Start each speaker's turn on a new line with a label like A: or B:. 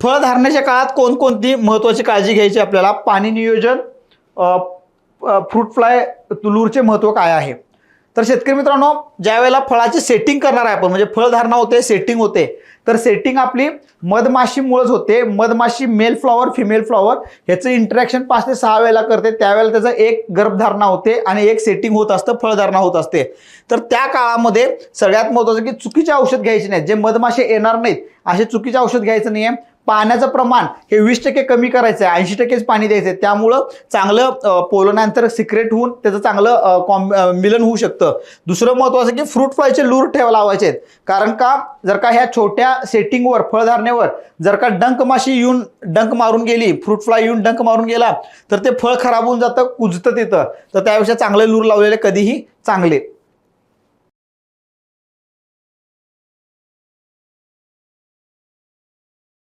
A: फळ धारण्याच्या काळात कोणकोणती महत्त्वाची काळजी घ्यायची आपल्याला? पाणी नियोजन फ्रूट फ्लाय तुलूरचे महत्त्व काय आहे? तर शेतकरी मित्रांनो ज्या वेळेला फळाची सेटिंग करणार आहे आपण म्हणजे फळधारणा होते सेटिंग होते तर सेटिंग आपली मधमाशीमुळेच होते. मधमाशी मेल फ्लॉवर फिमेल फ्लॉवर ह्याचं इंटरॅक्शन पाच ते सहा वेळेला करते. त्यावेळेला त्याचं एक गर्भधारणा होते आणि एक सेटिंग होत असतं फळधारणा होत असते. तर त्या काळामध्ये सगळ्यात महत्त्वाचं की चुकीचे औषध घ्यायचे नाहीत. जे मधमाशे येणार नाहीत असे चुकीचे औषध घ्यायचं नाही आहे पाण्याचं प्रमाण हे वीस टक्के कमी करायचं आहे ऐंशी टक्केच पाणी द्यायचं आहे त्यामुळं चांगलं अं, पोलनानंतर सिक्रेट होऊन त्याचं चांगलं कॉम मिलन होऊ शकतं. दुसरं महत्त्वाचं की फ्रूट फ्लायचे लूर ठेवा लावायचे आहेत कारण का? जर का ह्या छोट्या सेटिंगवर फळधारणेवर जर का डंक माशी येऊन डंक मारून गेली फ्रूट फ्लाय येऊन डंक मारून गेला तर ते फळ खराब होऊन जातं कुजतं तिथं. तर त्यापेक्षा चांगले लूर लावलेले कधीही चांगले.